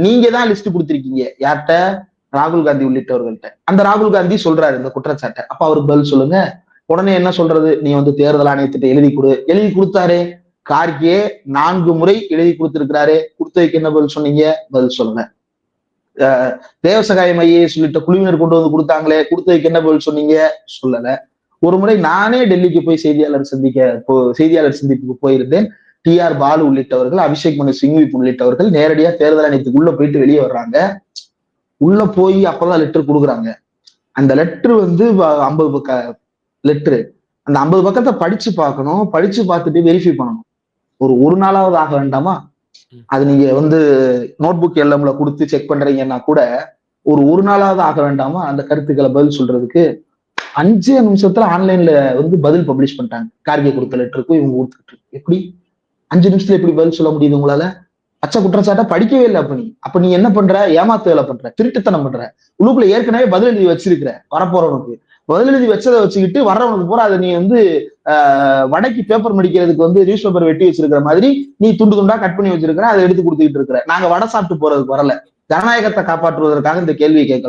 நீங்க தான் லிஸ்ட் கொடுத்துருக்கீங்க. யார்கிட்ட? ராகுல் காந்தி உள்ளிட்டவர்கள்ட்ட. அந்த ராகுல் காந்தி சொல்றாரு இந்த குற்றச்சாட்டை. அப்ப அவருக்கு பதில் சொல்லுங்க. உடனே என்ன சொல்றது? நீ வந்து தேர்தல் ஆணையத்திட்ட எழுதி கொடு. எழுதி கொடுத்தாரு. கார்கே நான்கு முறை எழுதி கொடுத்திருக்கிறாரு. கொடுத்ததுக்கு என்ன பதில் சொன்னீங்க? பதில் சொல்லுங்க. அஹ் தேவசகாயம் ஐஏஎஸ் உள்ளிட்ட குழுவினர் கொண்டு வந்து கொடுத்தாங்களே. கொடுத்ததுக்கு என்ன பதில் சொன்னீங்க? சொல்லல. ஒரு முறை நானே டெல்லிக்கு போய் செய்தியாளர் சந்திக்க போ- செய்தியாளர் சந்திப்புக்கு போயிருந்தேன். டி ஆர் பாலு உள்ளிட்டவர்கள் அபிஷேக் மனு சிங்வி உள்ளிட்டவர்கள் நேரடியா தேர்தல் ஆணையத்துக்கு உள்ள போயிட்டு வெளியே வர்றாங்க. உள்ள போய் அப்பதான் லெட்டர் கொடுக்குறாங்க. அந்த லெட்டர் வந்து ஐம்பது பக்க லெட்டரு அந்த ஐம்பது பக்கத்தை படிச்சு பார்க்கணும். படிச்சு பார்த்துட்டு வெரிஃபை பண்ணணும். ஒரு ஒரு நாளாவது ஆக வேண்டாமா? அது நீங்க வந்து நோட் புக் எல்எம்ல கொடுத்து செக் பண்றீங்கன்னா கூட ஒரு ஒரு நாளாவது ஆக வேண்டாமா? அந்த கருத்துக்களை பதில் சொல்றதுக்கு அஞ்சே நிமிஷத்துல ஆன்லைன்ல வந்து பதில் பப்ளிஷ் பண்ணிட்டாங்க. கார்கே கொடுத்த லெட்டருக்கு இவங்க கொடுத்துட்டு எப்படி? அஞ்சு நிமிஷத்துல எப்படி பதில் சொல்ல முடியுது உங்களால? அச்சை குற்றச்சாட்டை படிக்கவே இல்லை அப்ப நீ. அப்ப நீ என்ன பண்ற? ஏமாத்து வேலை பண்ற. திருட்டுத்தனம் பண்ற. உள்ளுக்குள்ள ஏற்கனவே பதில் எழுதி வச்சிருக்கிற வரப்போறவனுக்கு. பதில் எழுதி வச்சதை வச்சுக்கிட்டு வர்றவனுக்கு பூரா அதை நீ வந்து ஆஹ், வடக்கி பேப்பர் மடிக்கிறதுக்கு வந்து நியூஸ் பேப்பர் வெட்டி வச்சிருக்கிற மாதிரி நீ துண்டு துண்டா கட் பண்ணி வச்சிருக்கிற அதை எடுத்து கொடுத்துக்கிட்டு இருக்கிற. நாங்க வடை சாப்பிட்டு போறதுக்கு வரல. ஜனநாயகத்தை காப்பாற்றுவதற்காக இந்த கேள்வியை கேட்கிறோம்.